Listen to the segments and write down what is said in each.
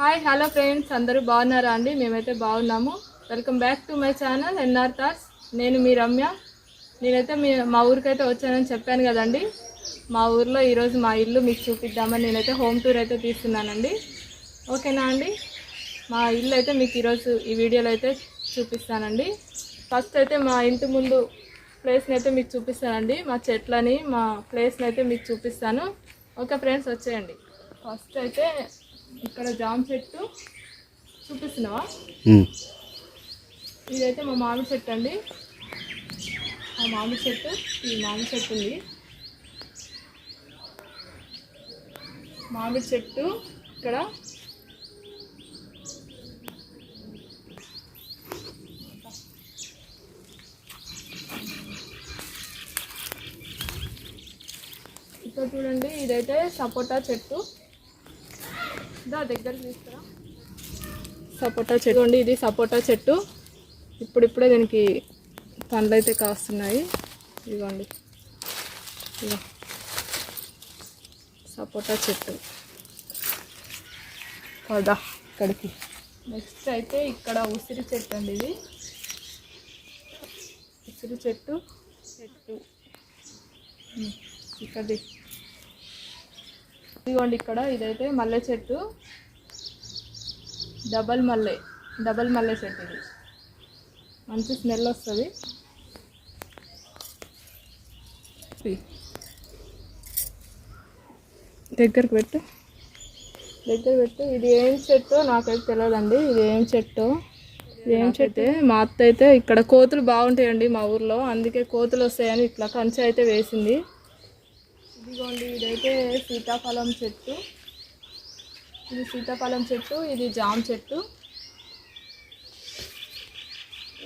Hi hello friends అందరూ బాగున్నారా అండి? మేమైతే బాగున్నాము. Welcome back to my channel NR thoughts నేను మీ రమ్య. నేనైతే మీ మా ఊరికైతే వచ్చానని చెప్పాను కదండి. మా ఊర్లో ఈరోజు మా ఇల్లు మీకు చూపిద్దామని నేనైతే హోమ్ టూర్ అయితే తీస్తున్నానండి. ఓకేనా అండి? మా ఇల్లు అయితే మీకు ఈరోజు ఈ వీడియోలో అయితే చూపిస్తానండి. ఫస్ట్ అయితే మా ఇంటి ముందు ప్లేస్ని అయితే మీకు చూపిస్తానండి. మా చెట్లని మా ప్లేస్ని అయితే మీకు చూపిస్తాను. ఓకే ఫ్రెండ్స్ వచ్చేయండి. ఫస్ట్ అయితే ఇక్కడ జామ చెట్టు చూపిస్తున్నావా? ఇదైతే మా మామిడి చెట్టు అండి. ఆ మామిడి చెట్టు ఈ మామిడి చెట్టు ఉంది. మామిడి చెట్టు ఇక్కడ. ఇక్కడ చూడండి ఇదైతే సపోటా చెట్టు. దా దగ్గర తీసుకురా. సపోటా చెట్టు. అండి ఇది సపోటా చెట్టు. ఇప్పుడిప్పుడే దీనికి పండ్లు అయితే కాస్తున్నాయి. ఇదిగోండి. ఇదిగో. సపోటా చెట్టు. పదా ఇక్కడికి. నెక్స్ట్ అయితే ఇక్కడ ఉసిరి చెట్టు అండి ఇది. ఉసిరి చెట్టు. చెట్టు. ఇక్కడి ఇదిగోండి ఇక్కడ ఇదైతే మల్లె చెట్టు. డబల్ మల్లె డబల్ మల్లె చెట్టు ఇది. మంచి స్మెల్ వస్తుంది. దగ్గరకు పెట్టు. దగ్గర పెట్టు. ఇది ఏం చెట్టు నాకైతే తెలియదండి ఇది ఏం చెట్టు? ఇది ఏం చెట్టు? మా అత్త అయితే ఇక్కడ కోతులు బాగుంటాయండి మా ఊర్లో. అందుకే కోతులు వస్తాయని ఇట్లా కంచె అయితే వేసింది. ఇదిగోండి ఇదైతే సీతాఫలం చెట్టు. ఇది సీతాఫలం చెట్టు ఇది జామ చెట్టు.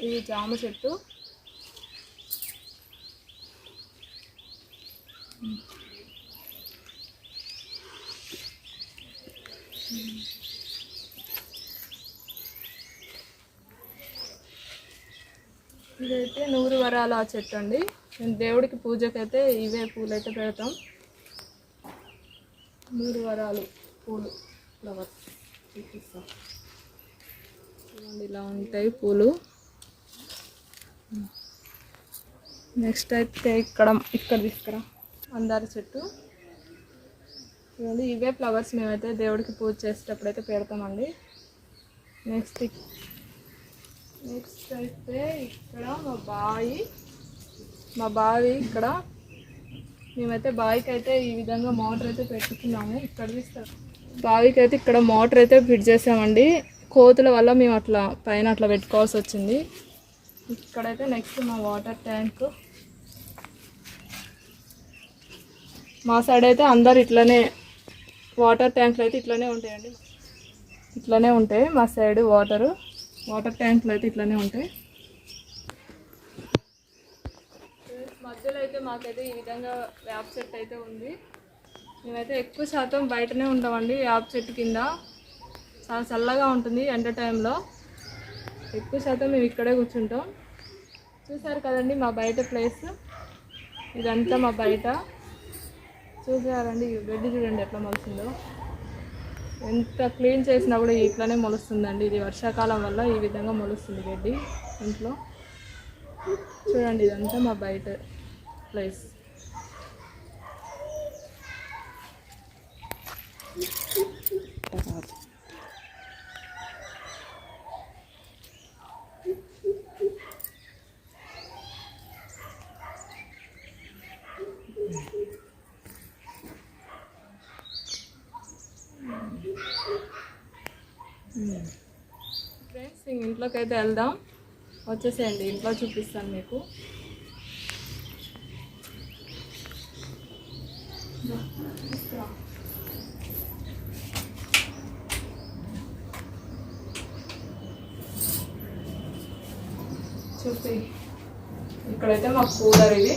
ఇది జామ చెట్టు. ఇదైతే నూరు వరాల చెట్టు అండి. మేము దేవుడికి పూజకైతే ఇవే పూలు అయితే పెడతాం. మూడు వరాలు. పూలు. ఫ్లవర్స్ చూపిస్తాం. చూడండి ఇలా ఉంటాయి పూలు. నెక్స్ట్ అయితే ఇక్కడ ఇక్కడ తీసుకురా. మందార చెట్టు. చూడండి ఇవే ఫ్లవర్స్ మేమైతే దేవుడికి పూజ చేసేటప్పుడు అయితే పెడతామండి. నెక్స్ట్ నెక్స్ట్ అయితే ఇక్కడ మా బావి మా బావి ఇక్కడ మేమైతే బావికి అయితే ఈ విధంగా మోటార్ అయితే పెట్టుకున్నాము. ఇక్కడ తీస్తారు బావికి అయితే ఇక్కడ మోటార్ అయితే ఫిట్ చేసామండి. కోతుల వల్ల మేము అట్లా పైన అట్లా పెట్టుకోవాల్సి వచ్చింది. ఇక్కడైతే నెక్స్ట్ మా వాటర్ ట్యాంక్ మా సైడ్ అయితే అందరు ఇట్లనే వాటర్ ట్యాంకులు అయితే ఇట్లనే ఉంటాయండి. ఇట్లనే ఉంటాయి మా సైడ్ వాటరు వాటర్ ట్యాంకులు అయితే ఇట్లనే ఉంటాయి. మధ్యలో అయితే మాకైతే ఈ విధంగా వేప చెట్టు అయితే ఉంది. మేమైతే ఎక్కువ శాతం బయటనే ఉంటామండి వేప చెట్టు కింద. చాలా చల్లగా ఉంటుంది ఎండ టైంలో. ఎక్కువ శాతం మేము ఇక్కడే కూర్చుంటాం. చూసారు కదండి మా బయట ప్లేస్. ఇదంతా మా బయట. చూసారండి గడ్డి చూడండి ఎట్లా మొలుస్తుందో. ఎంత క్లీన్ చేసినా కూడా ఇట్లానే మొలుస్తుందండి. ఇది వర్షాకాలం వల్ల ఈ విధంగా మొలుస్తుంది గడ్డి ఇంట్లో. చూడండి ఇదంతా మా బయట. ప్లేస్. ఫ్రెండ్స్ ఇంట్లోకి అయితే వెళ్దాం. వచ్చేసేయండి. ఇంట్లో చూపిస్తాను మీకు. చూపి ఇక్కడైతే మా కూలర్ ఇది.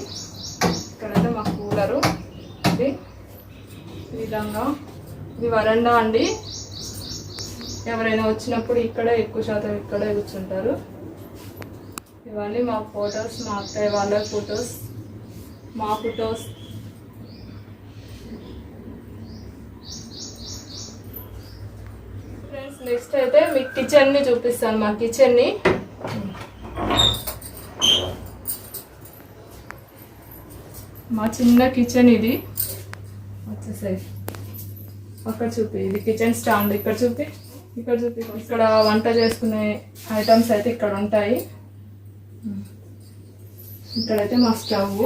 ఇక్కడైతే మా కూలరు. ఇది. ఈ విధంగా. ఇది వరండా అండి. ఎవరైనా వచ్చినప్పుడు ఇక్కడే ఎక్కువ శాతం ఇక్కడే కూర్చుంటారు. ఇవన్నీ మా ఫొటోస్ మా అత్తయ్య వాళ్ళ ఫొటోస్ మా ఫొటోస్. ఫ్రెండ్స్ నెక్స్ట్ అయితే మీకు కిచెన్ని చూపిస్తాను మా కిచెన్ని మా చిన్న కిచెన్ ఇది. వచ్చేసాయి అక్కడ చూపి ఇది కిచెన్ స్టాండ్ ఇక్కడ చూపి ఇక్కడ చూపి. ఇక్కడ వంట చేసుకునే ఐటమ్స్ అయితే ఇక్కడ ఉంటాయి. ఇక్కడైతే మా స్టవ్.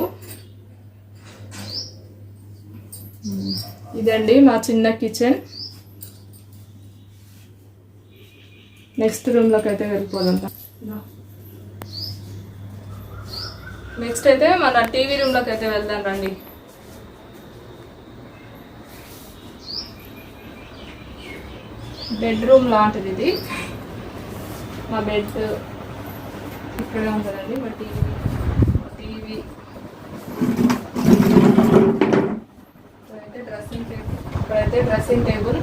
ఇదండి మా చిన్న కిచెన్ నెక్స్ట్ రూమ్లోకి అయితే వెళ్ళిపోదాం. నెక్స్ట్ అయితే మన టీవీ రూమ్లోకి అయితే వెళ్దాం రండి. బెడ్రూమ్ లాంటిది ఇది. మా బెడ్ ఇక్కడే ఉంటుందండి మా టీవీ టీవీ ఇక్కడైతే డ్రెస్సింగ్ టేబుల్ ఇక్కడైతే డ్రెస్సింగ్ టేబుల్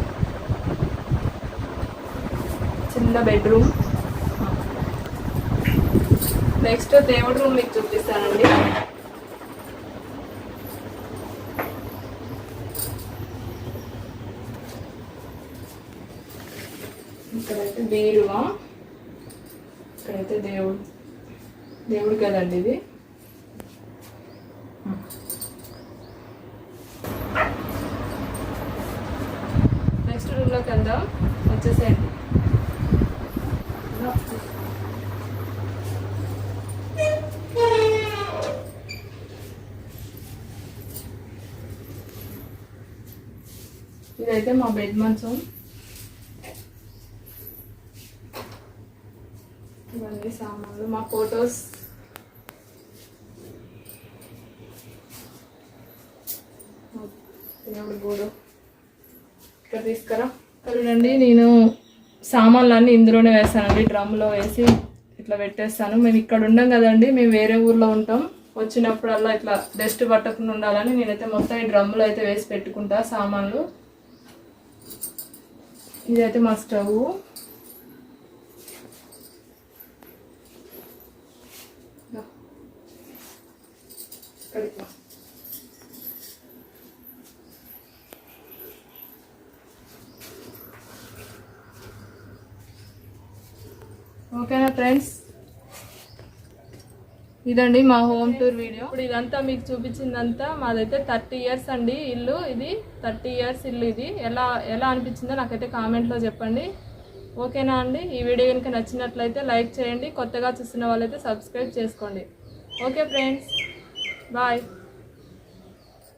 చిన్న బెడ్రూమ్ నెక్స్ట్ దేవుడి రూమ్ మీకు చూపిస్తానండి. ఇక్కడైతే బీరువా ఇక్కడైతే దేవుడు దేవుడు కదండి ఇది. నెక్స్ట్ రూమ్లోకి వెళ్దాం వచ్చేసేయండి. ఇదైతే మా బెడ్ మంచం. ఇవన్నీ సామాన్లు మా ఫొటోస్ దేవుడి గోడు? ఇక్కడ తీసుకురా. చూడండి నేను సామాన్లన్నీ ఇందులోనే వేస్తానండి డ్రమ్లో వేసి ఇట్లా పెట్టేస్తాను. మేము ఇక్కడ ఉండం కదండి మేము వేరే ఊర్లో ఉంటాం. వచ్చినప్పుడల్లా ఇట్లా డస్ట్ పట్టకుండా ఉండాలని నేనైతే మొత్తం ఈ డ్రమ్లో అయితే వేసి పెట్టుకుంటా సామాన్లు. ఇదైతే మా స్టవ్. ఓకేనా ఫ్రెండ్స్? ఇదండి మా హోమ్ టూర్ వీడియో. ఇప్పుడు ఇదంతా మీకు చూపించిందంతా మాదైతే థర్టీ ఇయర్స్ అండి ఇల్లు ఇది. థర్టీ ఇయర్స్ ఇల్లు ఇది. ఎలా ఎలా అనిపించిందో నాకైతే కామెంట్లో చెప్పండి. ఓకేనా అండి? ఈ వీడియో కనుక నచ్చినట్లయితే లైక్ చేయండి. కొత్తగా చూస్తున్న వాళ్ళైతే సబ్స్క్రైబ్ చేసుకోండి. Okay friends. బాయ్.